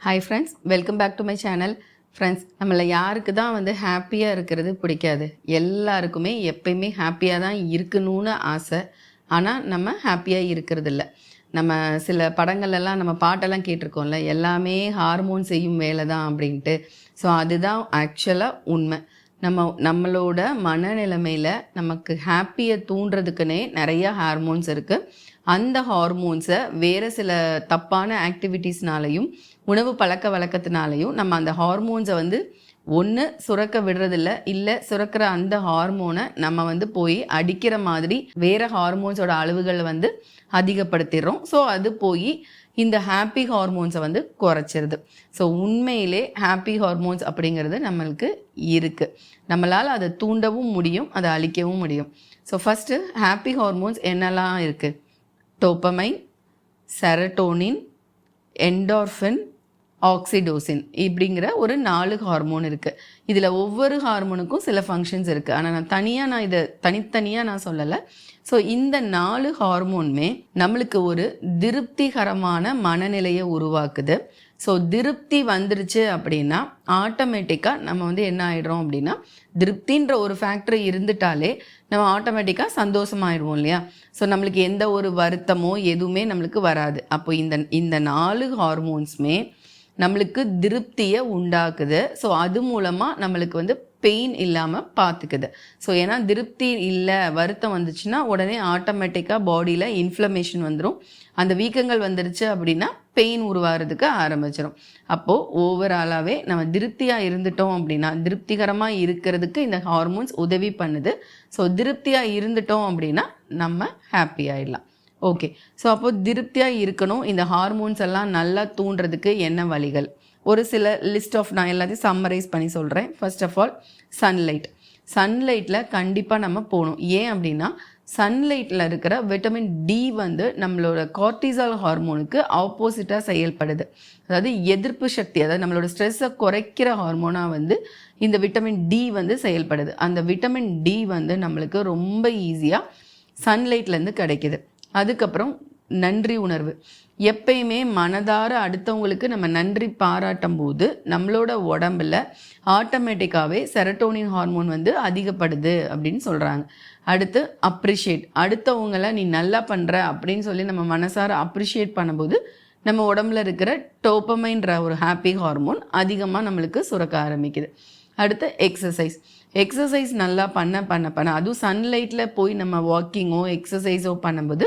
Hi friends welcome back to my channel friends நம்மளை யாருக்கு தான் வந்து ஹாப்பியாக இருக்கிறது பிடிக்காது? எல்லாருக்குமே எப்பயுமே ஹாப்பியாக தான் இருக்கணும்னு ஆசை. ஆனால் நம்ம ஹாப்பியாக இருக்கிறதில்ல. நம்ம சில படங்கள்லாம் நம்ம பாட்டெல்லாம் கேட்டிருக்கோம்ல எல்லாமே ஹார்மோன் செய்யும் வேலை தான் அப்படின்ட்டு. ஸோ அதுதான் ஆக்சுவலாக உண்மை. நம்ம நம்மளோட மனநிலைமையில் நமக்கு ஹாப்பியை தூண்டுறதுக்குன்னே நிறைய ஹார்மோன்ஸ் இருக்குது அந்த ஹார்மோன்ஸை வேறு சில தப்பான ஆக்டிவிட்டீஸ்னாலையும் உணவு பழக்க வழக்கத்தினாலையும் நம்ம அந்த ஹார்மோன்ஸை வந்து ஒன்று சுரக்க விடுறதில்ல இல்லை சுரக்கிற அந்த ஹார்மோனை நம்ம வந்து போய் அடிக்கிற மாதிரி வேறு ஹார்மோன்ஸோட அளவுகள் வந்து அதிகப்படுத்திடுறோம். ஸோ அது போய் இந்த ஹாப்பி ஹார்மோன்ஸை வந்து குறைச்சிருது. ஸோ உண்மையிலே ஹாப்பி ஹார்மோன்ஸ் அப்படிங்கிறது நம்மளுக்கு இருக்குது நம்மளால் அதை தூண்டவும் முடியும் அதை அழிக்கவும் முடியும். ஸோ ஃபஸ்ட்டு ஹாப்பி ஹார்மோன்ஸ் என்னெல்லாம் இருக்குது டோப்பமைன் செரட்டோனின் என்டார்ஃபின் ஆக்சிடோசின் இப்படிங்கிற ஒரு நாலு ஹார்மோன் இருக்குது இதில் ஒவ்வொரு ஹார்மோனுக்கும் சில ஃபங்க்ஷன்ஸ் இருக்குது ஆனால் நான் தனியாக நான் இதை தனித்தனியாக நான் சொல்லலை. ஸோ இந்த நாலு ஹார்மோனுமே நம்மளுக்கு ஒரு திருப்திகரமான மனநிலையை உருவாக்குது. ஸோ திருப்தி வந்துருச்சு அப்படின்னா ஆட்டோமேட்டிக்காக நம்ம வந்து என்ன ஆகிடுறோம் அப்படின்னா திருப்தின்ற ஒரு ஃபேக்டர் இருந்துட்டாலே நம்ம ஆட்டோமேட்டிக்காக சந்தோஷமாயிடுவோம் இல்லையா? ஸோ நம்மளுக்கு எந்த ஒரு வருத்தமோ எதுவுமே நம்மளுக்கு வராது. அப்போ இந்த இந்த நாலு ஹார்மோன்ஸுமே நம்மளுக்கு திருப்தியை உண்டாக்குது. ஸோ அது மூலமாக நம்மளுக்கு வந்து பெயின் இல்லாமல் பார்த்துக்குது ஸோ ஏன்னா திருப்தி இல்லை வருத்தம் வந்துச்சுன்னா உடனே ஆட்டோமேட்டிக்காக பாடியில் இன்ஃப்ளமேஷன் வந்துடும் அந்த வீக்கங்கள் வந்துருச்சு அப்படின்னா பெயின் உருவாகிறதுக்கு ஆரம்பிச்சிடும் அப்போது ஓவராலாகவே நம்ம திருப்தியாக இருந்துட்டோம் அப்படின்னா திருப்திகரமாக இருக்கிறதுக்கு இந்த ஹார்மோன்ஸ் உதவி பண்ணுது. ஸோ திருப்தியாக இருந்துட்டோம் அப்படின்னா நம்ம ஹாப்பி ஆயிடலாம். ஓகே ஸோ அப்போ திருப்தியாக இருக்கணும். இந்த ஹார்மோன்ஸ் எல்லாம் நல்லா தூண்டுறதுக்கு என்ன வழிகள்? ஒரு சில லிஸ்ட் ஆஃப் நான் எல்லாத்தையும் சம்மரைஸ் பண்ணி சொல்கிறேன் ஃபர்ஸ்ட் ஆஃப் ஆல் சன்லைட் சன்லைட்டில் கண்டிப்பாக நம்ம போகணும். ஏன் அப்படின்னா சன்லைட்டில் இருக்கிற விட்டமின் டி வந்து நம்மளோட கார்டிசால் ஹார்மோனுக்கு ஆப்போசிட்டாக செயல்படுது. அதாவது எதிர்ப்பு சக்தி அதாவது நம்மளோட ஸ்ட்ரெஸ்ஸை குறைக்கிற ஹார்மோனாக வந்து இந்த விட்டமின் டி வந்து செயல்படுது. அந்த விட்டமின் டி வந்து நம்மளுக்கு ரொம்ப ஈஸியாக சன்லைட்லேருந்து கிடைக்கிது. அதுக்கப்புறம் நன்றி உணர்வு. எப்பயுமே மனதார அடுத்தவங்களுக்கு நம்ம நன்றி பாராட்டும் போது நம்மளோட உடம்புல ஆட்டோமேட்டிக்காகவே செரட்டோனின் ஹார்மோன் வந்து அதிகப்படுது அப்படின்னு சொல்கிறாங்க அடுத்து அப்ரிஷியேட் அடுத்தவங்களை நீ நல்லா பண்ணுற அப்படின்னு சொல்லி நம்ம மனசார அப்ரிஷியேட் பண்ணும்போது நம்ம உடம்புல இருக்கிற டோப்பமைன்ற ஒரு ஹாப்பி ஹார்மோன் அதிகமாக நம்மளுக்கு சுரக்க ஆரம்பிக்குது. அடுத்து எக்ஸசைஸ் எக்ஸசைஸ் நல்லா பண்ண பண்ண பண்ண. அதுவும் சன்லைட்டில் போய் நம்ம வாக்கிங்கோ எக்ஸசைஸோ பண்ணும்போது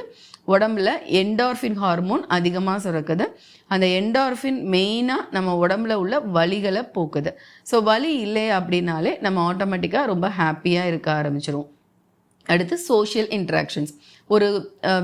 உடம்புல என்டார்ஃபின் ஹார்மோன் அதிகமாக சுரக்குது. அந்த என்டார்ஃபின் மெயினாக நம்ம உடம்புல உள்ள வலிகளை போக்குது. ஸோ வலி இல்லை அப்படின்னாலே நம்ம ஆட்டோமேட்டிக்காக ரொம்ப ஹாப்பியாக இருக்க ஆரம்பிச்சிருவோம். அடுத்து சோஷியல் இன்ட்ராக்ஷன்ஸ் ஒரு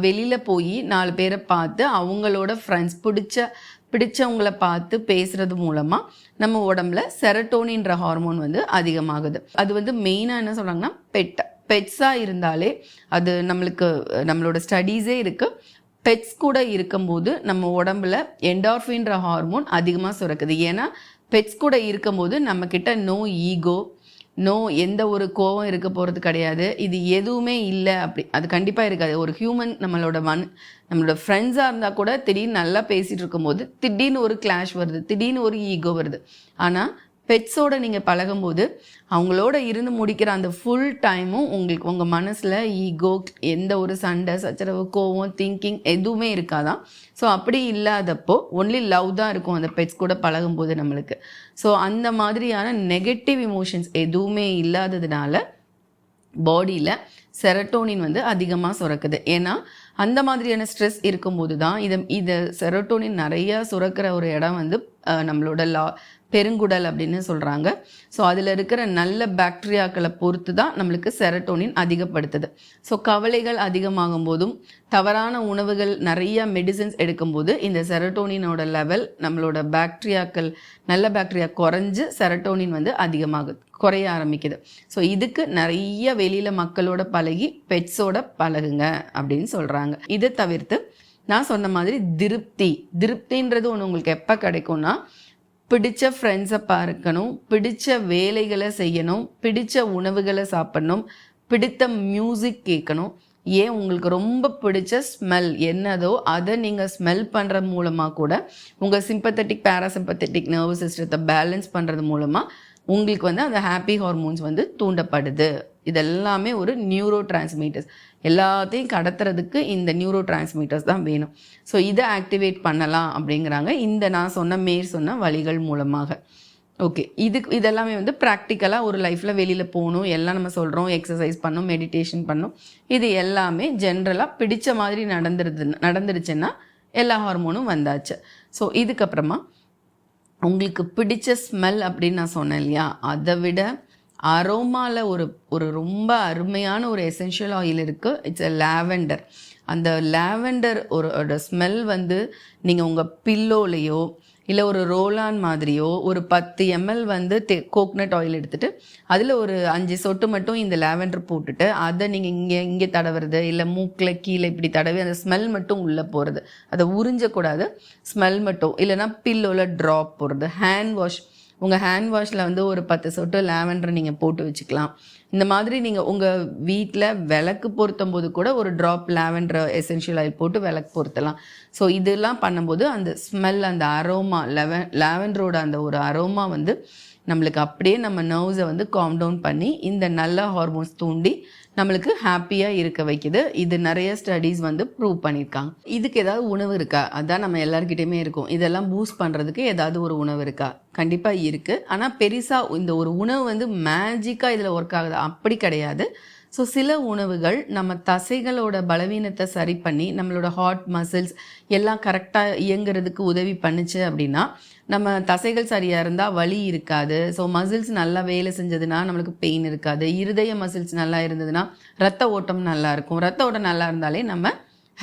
வெளியில் போய் நாலு பேரை பார்த்து அவங்களோட ஃப்ரெண்ட்ஸ் பிடிச்ச பிடிச்சவங்களை பார்த்து பேசுறது மூலமாக நம்ம உடம்புல செரட்டோனின்ற ஹார்மோன் வந்து அதிகமாகுது. அது வந்து மெயினாக என்ன சொல்கிறாங்கன்னா பெட் பெட்ஸாக இருந்தாலே அது நம்மளுக்கு நம்மளோட ஸ்டடீஸே இருக்குது பெட்ஸ் கூட இருக்கும்போது நம்ம உடம்புல என்டார்ஃபின்ற ஹார்மோன் அதிகமாக சுரக்குது. ஏன்னா பெட்ஸ் கூட இருக்கும்போது நம்மக்கிட்ட நோ ஈகோ நோ எந்த ஒரு கோவம் இருக்க போகிறது கிடையாது. இது எதுவுமே இல்லை அப்படி. அது கண்டிப்பாக இருக்காது. ஒரு ஹியூமன் நம்மளோட மண் நம்மளோட ஃப்ரெண்ட்ஸாக இருந்தால் கூட திடீர்னு நல்லா பேசிகிட்டு இருக்கும்போது திடீர்னு ஒரு கிளாஷ் வருது திடீர்னு ஒரு ஈகோ வருது. ஆனால் பெட்ஸோட நீங்கள் பழகும்போது அவங்களோட இருந்து முடிக்கிற அந்த ஃபுல் டைமும் உங்களுக்கு உங்கள் மனசில் ஈகோ எந்த ஒரு சண்டை சச்சரவு கோவம் திங்கிங் எதுவுமே இருக்காதான் ஸோ அப்படி இல்லாதப்போ ஒன்லி லவ் தான் இருக்கும் அந்த பெட்ஸ் கூட பழகும்போது நம்மளுக்கு. ஸோ அந்த மாதிரியான நெகட்டிவ் இமோஷன்ஸ் எதுவுமே இல்லாததுனால பாடியில் செரட்டோனின் வந்து அதிகமாக சுரக்குது. ஏன்னா அந்த மாதிரியான ஸ்ட்ரெஸ் இருக்கும்போது தான் இதை இதை செரட்டோனின் நிறையா சுரக்கிற ஒரு இடம் வந்து நம்மளோட லா பெருங்குடல் அப்படின்னு சொல்கிறாங்க ஸோ அதில் இருக்கிற நல்ல பாக்டீரியாக்களை பொறுத்து தான் நம்மளுக்கு செரட்டோனின் அதிகப்படுத்துது. ஸோ கவலைகள் அதிகமாகும் போதும் தவறான உணவுகள் நிறைய மெடிசின்ஸ் எடுக்கும்போது இந்த செரட்டோனினோட லெவல் நம்மளோட பாக்டீரியாக்கள் நல்ல பாக்டீரியா குறைஞ்சு செரட்டோனின் வந்து அதிகமாகுது குறைய ஆரம்பிக்குது. ஸோ இதுக்கு நிறைய வெளியில் மக்களோட பழகி பெட்ஸோட பழகுங்க அப்படின்னு சொல்கிறாங்க இதை தவிர்த்து நான் சொன்ன மாதிரி திருப்தி. திருப்தின்றது ஒன்று உங்களுக்கு எப்போ கிடைக்கும்னா பிடிச்ச ஃப்ரெண்ட்ஸை பார்க்கணும் பிடிச்ச வேலைகளை செய்யணும் பிடிச்ச உணவுகளை சாப்பிடணும் பிடித்த மியூசிக் கேட்கணும். ஏன்? உங்களுக்கு ரொம்ப பிடிச்ச ஸ்மெல் என்னதோ அதை நீங்கள் ஸ்மெல் பண்ணுற மூலமாக கூட உங்கள் சிம்பத்தட்டிக் பேராசிம்பத்தட்டிக் நர்வஸ் சிஸ்டத்தை பேலன்ஸ் பண்ணுறது மூலமாக உங்களுக்கு வந்து அந்த ஹாப்பி ஹார்மோன்ஸ் வந்து தூண்டப்படுது. இதெல்லாமே ஒரு நியூரோ டிரான்ஸ்மீட்டர்ஸ் எல்லாத்தையும் கடத்துறதுக்கு இந்த நியூரோ டிரான்ஸ்மீட்டர்ஸ் தான் வேணும். ஸோ இதை ஆக்டிவேட் பண்ணலாம் அப்படிங்கிறாங்க. இந்த நான் சொன்ன மேற் சொன்ன வழிகள் மூலமாக. ஓகே இதுக்கு இதெல்லாமே வந்து ப்ராக்டிக்கலாக ஒரு லைஃப்பில் வெளியில் போகணும். எல்லாம் நம்ம சொல்கிறோம் எக்ஸசைஸ் பண்ணும் மெடிடேஷன் பண்ணும் இது எல்லாமே ஜென்ரலாக பிடிச்ச மாதிரி நடந்துருது நடந்துருச்சுன்னா எல்லா ஹார்மோனும் வந்தாச்சு. ஸோ இதுக்கப்புறமா உங்களுக்கு பிடிச்ச ஸ்மெல் அப்படின்னு நான் சொன்னேன் இல்லையா? அதை விட அரோமாவில் ஒரு ஒரு ரொம்ப அருமையான ஒரு எசென்ஷியல் ஆயில் இருக்குது இட்ஸ் எ லாவெண்டர் அந்த லாவெண்டர் ஒரு ஸ்மெல் வந்து நீங்கள் உங்கள் பில்லோலையோ இல்லை ஒரு ரோலான் மாதிரியோ ஒரு பத்து எம்எல் வந்து தே கோக்னட் ஆயில் எடுத்துகிட்டு அதில் ஒரு அஞ்சு சொட்டு மட்டும் இந்த லாவெண்டர் போட்டுட்டு அதை நீங்கள் இங்கே இங்கே தடவுறது இல்லை மூக்கில் கீழே இப்படி தடவி அந்த ஸ்மெல் மட்டும் உள்ளே போகிறது அதை உறிஞ்சக்கூடாது. ஸ்மெல் மட்டும். இல்லைனா பில்லோவில் ட்ராப் போடுறது. ஹேண்ட் வாஷ் உங்கள் ஹேண்ட் வாஷில் வந்து ஒரு பத்து சொட்டு லேவண்டர் நீங்கள் போட்டு வச்சுக்கலாம். இந்த மாதிரி நீங்கள் உங்கள் வீட்டில் விளக்கு பொருத்தும் போது கூட ஒரு ட்ராப் லேவண்டர் எசென்ஷியல் ஆயில் போட்டு விளக்கு பொருத்தலாம். ஸோ இதெல்லாம் பண்ணும்போது அந்த ஸ்மெல் அந்த அரோமா லெவன் லேவண்டரோட அந்த ஒரு அரோமா வந்து நம்மளுக்கு அப்படியே நம்ம நர்வ்ஸை வந்து காம் டவுன் பண்ணி இந்த நல்ல ஹார்மோன்ஸ் தூண்டி நம்மளுக்கு ஹாப்பியாக இருக்க வைக்குது. இது நிறைய ஸ்டடீஸ் வந்து ப்ரூவ் பண்ணியிருக்காங்க. இதுக்கு ஏதாவது உணவு இருக்கா? அதான் நம்ம எல்லாருக்கிட்டையுமே இருக்கும். இதெல்லாம் பூஸ்ட் பண்ணுறதுக்கு ஏதாவது ஒரு உணவு இருக்கா? கண்டிப்பாக இருக்குது ஆனால் பெருசாக இந்த ஒரு உணவு வந்து மேஜிக்காக இதில் ஒர்க் ஆகுது. அப்படி கிடையாது. ஸோ சில உணவுகள் நம்ம தசைகளோட பலவீனத்தை சரி பண்ணி நம்மளோட ஹார்ட் மசில்ஸ் எல்லாம் கரெக்டாக இயங்குறதுக்கு உதவி பண்ணுச்சு அப்படின்னா நம்ம தசைகள் சரியாக இருந்தால் வலி இருக்காது. ஸோ மசில்ஸ் நல்லா வேலை செஞ்சதுன்னா நம்மளுக்கு பெயின் இருக்காது. இருதய மசில்ஸ் நல்லா இருந்ததுன்னா ரத்த ஓட்டம் நல்லா இருக்கும். ரத்த ஓட்டம் நல்லா இருந்தாலே நம்ம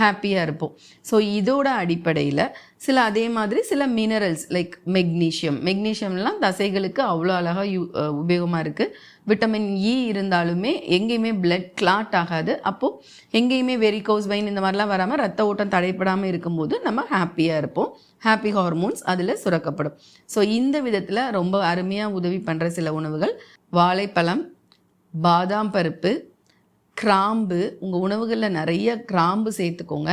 ஹாப்பியாக இருப்போம். ஸோ இதோட அடிப்படையில் சில அதே மாதிரி சில மினரல்ஸ் லைக் மெக்னீஷியம் மெக்னீஷியம்லாம் தசைகளுக்கு அவ்வளோ அழகாக யூ உபயோகமாக இருக்குது விட்டமின் இ e இருந்தாலுமே எங்கேயுமே பிளட் கிளாட் ஆகாது. அப்போது எங்கேயுமே வெரிகோஸ் வைன் இந்த மாதிரிலாம் வராமல் ரத்த ஓட்டம் தடைப்படாமல் இருக்கும்போது நம்ம ஹாப்பியாக இருப்போம். ஹாப்பி ஹார்மோன்ஸ் அதில் சுரக்கப்படும். ஸோ இந்த விதத்தில் ரொம்ப அருமையாக உதவி பண்ணுற சில உணவுகள் வாழைப்பழம் பாதாம் பருப்பு கிராம்பு உங்கள் உணவுகளில் நிறைய கிராம்பு சேர்த்துக்கோங்க.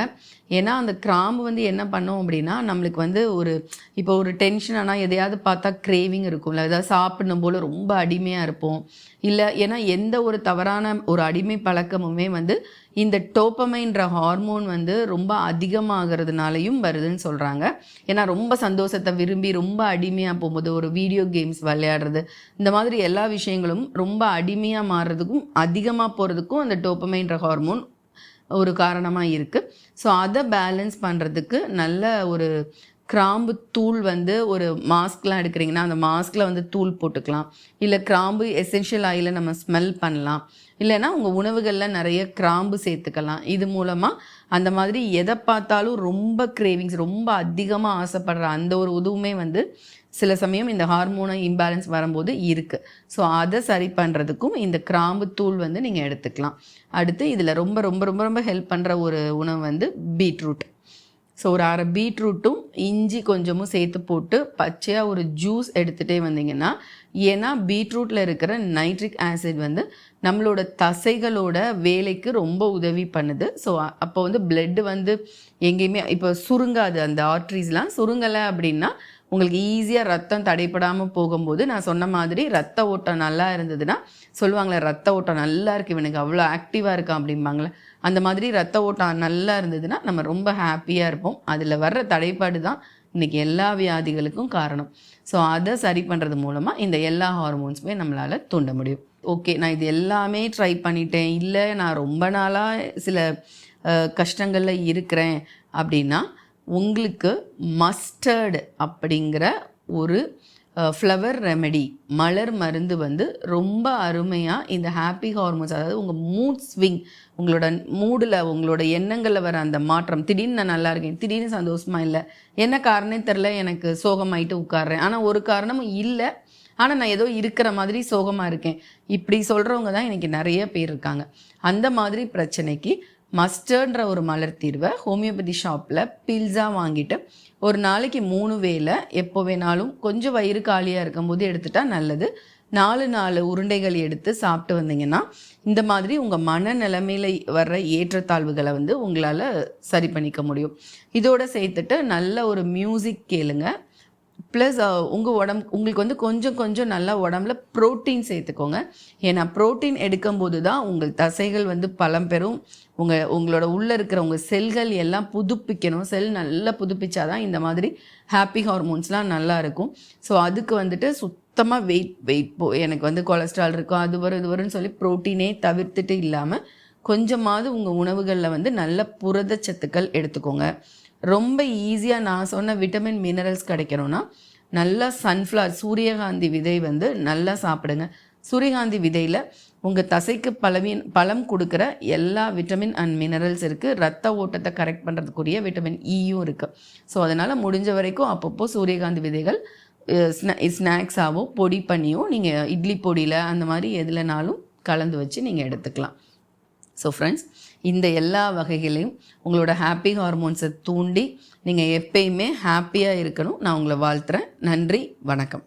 ஏன்னா அந்த கிராம்பு வந்து என்ன பண்ணோம் அப்படின்னா நம்மளுக்கு வந்து ஒரு இப்போ ஒரு டென்ஷன் ஆனால் எதையாவது பார்த்தா கிரேவிங் இருக்கும்ல. ஏதாவது சாப்பிடணும் போல் ரொம்ப அடிமையாக இருப்போம். இல்லை ஏன்னா எந்த ஒரு தவறான ஒரு அடிமை பழக்கமுமே வந்து இந்த டோப்பமைன்ற ஹார்மோன் வந்து ரொம்ப அதிகமாகிறதுனாலையும் வருதுன்னு சொல்கிறாங்க ஏன்னா ரொம்ப சந்தோஷத்தை விரும்பி ரொம்ப அடிமையாக போகும்போது ஒரு வீடியோ கேம்ஸ் விளையாடுறது இந்த மாதிரி எல்லா விஷயங்களும் ரொம்ப அடிமையாக மாறுறதுக்கும் அதிகமாக போகிறதுக்கும் அந்த டோப்பமைன்ற ஹார்மோன் ஒரு காரணமாக இருக்குது ஸோ அதை பேலன்ஸ் பண்ணுறதுக்கு நல்ல ஒரு கிராம்பு தூள் வந்து ஒரு மாஸ்க்லாம் எடுக்கிறீங்கன்னா அந்த மாஸ்கில் வந்து தூள் போட்டுக்கலாம். இல்லை கிராம்பு எசென்ஷியல் ஆயிலை நம்ம ஸ்மெல் பண்ணலாம். இல்லைன்னா உங்கள் உணவுகளில் நிறைய கிராம்பு சேர்த்துக்கலாம். இது மூலமாக அந்த மாதிரி எதை பார்த்தாலும் ரொம்ப கிரேவிங்ஸ் ரொம்ப அதிகமாக ஆசைப்படுற அந்த ஒரு உதுவுமே வந்து சில சமயம் இந்த ஹார்மோன இம்பேலன்ஸ் வரும்போது இருக்குது ஸோ அதை சரி பண்ணுறதுக்கும் இந்த கிராம்பு தூள் வந்து நீங்கள் எடுத்துக்கலாம். அடுத்து இதில் ரொம்ப ரொம்ப ரொம்ப ரொம்ப ஹெல்ப் பண்ணுற ஒரு உணவு வந்து பீட்ரூட். ஸோ ஒரு அரை பீட்ரூட்டும் இஞ்சி கொஞ்சமும் சேர்த்து போட்டு பச்சையாக ஒரு ஜூஸ் எடுத்துகிட்டே வந்தீங்கன்னா ஏன்னா பீட்ரூட்டில் இருக்கிற நைட்ரிக் ஆசிட் வந்து நம்மளோட தசைகளோட வேலைக்கு ரொம்ப உதவி பண்ணுது. ஸோ அப்போ வந்து பிளட்டு வந்து எங்கேயுமே இப்போ சுருங்காது அந்த ஆர்ட்ரிஸ்லாம் சுருங்கலை அப்படின்னா உங்களுக்கு ஈஸியாக ரத்தம் தடைப்படாமல் போகும்போது நான் சொன்ன மாதிரி ரத்த ஓட்டம் நல்லா இருந்ததுன்னா சொல்லுவாங்களே ரத்த ஓட்டம் நல்லா இருக்குது இவனுக்கு அவ்வளோ ஆக்டிவாக இருக்கான் அப்படிம்பாங்களே. அந்த மாதிரி ரத்த ஓட்டம் நல்லா இருந்ததுன்னா நம்ம ரொம்ப ஹாப்பியாக இருப்போம். அதில் வர்ற தடைப்பாடு தான் இன்றைக்கி எல்லா வியாதிகளுக்கும் காரணம். ஸோ அதை சரி பண்ணுறது மூலமாக இந்த எல்லா ஹார்மோன்ஸுமே நம்மளால் தூண்ட முடியும். ஓகே நான் இது எல்லாமே ட்ரை பண்ணிட்டேன். இல்லை நான் ரொம்ப நாளாக சில கஷ்டங்களில் இருக்கிறேன் அப்படின்னா உங்களுக்கு மஸ்டர்டு அப்படிங்கிற ஒரு ஃப்ளவர் ரெமெடி மலர் மருந்து வந்து ரொம்ப அருமையாக இந்த ஹாப்பி ஹார்மோன்ஸ் அதாவது உங்கள் மூட் ஸ்விங் உங்களோட மூடில் உங்களோட எண்ணங்களில் வர அந்த மாற்றம். திடீர்னு நான் நல்லா இருக்கேன் திடீர்னு சந்தோஷமாக இல்லை. என்ன காரணமே தெரில எனக்கு சோகமாயிட்டு உட்காடுறேன் ஆனால் ஒரு காரணமும் இல்லை. ஆனால் நான் ஏதோ இருக்கிற மாதிரி சோகமாக இருக்கேன். இப்படி சொல்கிறவங்க தான் இன்றைக்கி நிறைய பேர் இருக்காங்க. அந்த மாதிரி பிரச்சனைக்கு மஸ்டர்ன்ற ஒரு மலர் தீர்வை ஹோமியோபதி ஷாப்பில் பில்ஸாக வாங்கிட்டு ஒரு நாளைக்கு மூணு வேலை எப்போ வேணாலும் கொஞ்சம் வயிறு காலியாக இருக்கும்போது எடுத்துட்டா நல்லது. நாலு நாலு உருண்டைகள் எடுத்து சாப்பிட்டு வந்தீங்கன்னா இந்த மாதிரி உங்கள் மனநிலைமையில் வர்ற ஏற்றத்தாழ்வுகளை வந்து உங்களால் சரி பண்ணிக்க முடியும். இதோட சேர்த்துட்டு நல்ல ஒரு மியூசிக் கேளுங்கள் ப்ளஸ் uh, உங்கள் உடம்பு உங்களுக்கு வந்து கொஞ்சம் கொஞ்சம் நல்லா உடம்புல ப்ரோட்டீன் சேர்த்துக்கோங்க. ஏன்னா ப்ரோட்டீன் எடுக்கும்போது தான் உங்கள் தசைகள் வந்து பலம் பெறும். உங்கள் உங்களோட உள்ளே இருக்கிற உங்கள் செல்கள் எல்லாம் புதுப்பிக்கணும். செல் நல்லா புதுப்பிச்சா தான் இந்த மாதிரி ஹாப்பி ஹார்மோன்ஸ்லாம் நல்லா இருக்கும். ஸோ அதுக்கு வந்துட்டு சுத்தமாக வெயிட் வெயிட் போ எனக்கு வந்து கொலஸ்ட்ரால் இருக்கும். அது வரும் இது வரும்னு சொல்லி ப்ரோட்டீனே தவிர்த்துட்டு இல்லாமல் கொஞ்சமாவது உங்கள் உணவுகளில் வந்து நல்ல புரதச்சத்துக்கள் எடுத்துக்கோங்க. ரொம்ப ஈஸியாக நான் சொன்ன விட்டமின் மினரல்ஸ் கிடைக்கணும்னா நல்லா சன்ஃப்ளவர் சூரியகாந்தி விதை வந்து நல்லா சாப்பிடுங்க. சூரியகாந்தி விதையில் உங்கள் தசைக்கு பலவீன் பலம் கொடுக்குற எல்லா விட்டமின் அண்ட் மினரல்ஸ் இருக்குது ரத்த ஓட்டத்தை கரெக்ட் பண்ணுறதுக்குரிய விட்டமின் ஈயும் e இருக்குது ஸோ அதனால் முடிஞ்ச வரைக்கும் அப்பப்போ சூரியகாந்தி விதைகள் ஸ்நாக்ஸாகவும் பொடி பண்ணியோ நீங்கள் இட்லி பொடியில் அந்த மாதிரி எதுலனாலும் கலந்து வச்சு நீங்கள் எடுத்துக்கலாம். ஸோ ஃப்ரெண்ட்ஸ் இந்த எல்லா வகைகளையும் உங்களோட ஹாப்பி ஹார்மோன்ஸை தூண்டி நீங்கள் எப்பயுமே ஹாப்பியாக இருக்கணும். நான் உங்களை வாழ்த்துறேன். நன்றி. வணக்கம்.